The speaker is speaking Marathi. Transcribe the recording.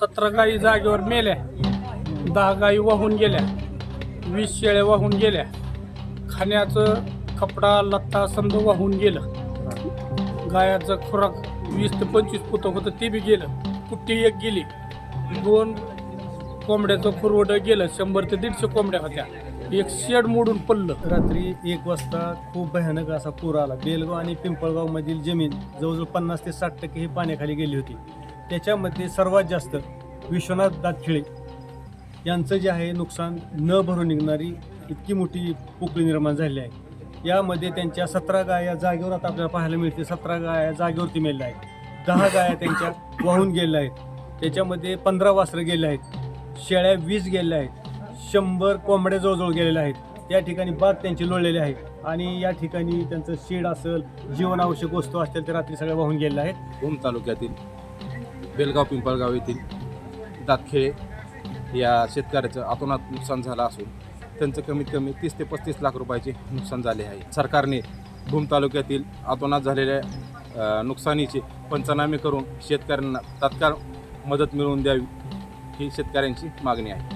सतरा गायी जागेवर मेल्या. दहा गायी वाहून गेल्या. वीस शेळ्या वाहून गेल्या. खाण्याचं कपडा लत्ता समज वाहून गेलं. गायाचं खुराक वीस ते पंचवीस पुतं होतं ते बी गेलं. कुट्टी एक गेली. दोन कोंबड्याचं खुरवडं गेलं. शंभर ते दीडशे कोंबड्या होत्या. एक शेड मोडून पडलं. रात्री एक वाजता खूप भयानक असा पूर आला. बेलगाव आणि पिंपळगाव मधील जमीन जवळजवळ पन्नास ते साठ टक्के ही पाण्याखाली गेली होती. त्याच्यामध्ये सर्वात जास्त विश्वनाथ दातखिळे यांचं जे आहे नुकसान न भरून निघणारी इतकी मोठी पोकळी निर्माण झाली आहे. यामध्ये त्यांच्या सतरा गाया जागेवर आता आपल्याला पाहायला मिळते सतरा गाया जागेवरती मेल्या आहेत. दहा गाया त्यांच्या वाहून गेल्या आहेत. त्याच्यामध्ये पंधरा वासरं गेले आहेत. शेळ्या वीस गेल्या आहेत. शंभर कोंबड्या जवळजवळ गेलेल्या आहेत. त्या ठिकाणी बाग त्यांची लोळलेली आहे. आणि या ठिकाणी त्यांचं शेड असेल जीवनावश्यक वस्तू असतील ते रात्री सगळ्या वाहून गेलेल्या आहेत. भूम तालुक्यातील बेलगाव पिंपळगाव येथील दातखेळे या शेतकऱ्याचं अतोनात नुकसान झालं असून त्यांचं कमीत कमी तीस ते पस्तीस लाख रुपयाचे नुकसान झाले आहे. सरकारने भूम तालुक्यातील अतोनात झालेल्या नुकसानीचे पंचनामे करून शेतकऱ्यांना तात्काळ मदत मिळवून द्यावी ही शेतकऱ्यांची मागणी आहे.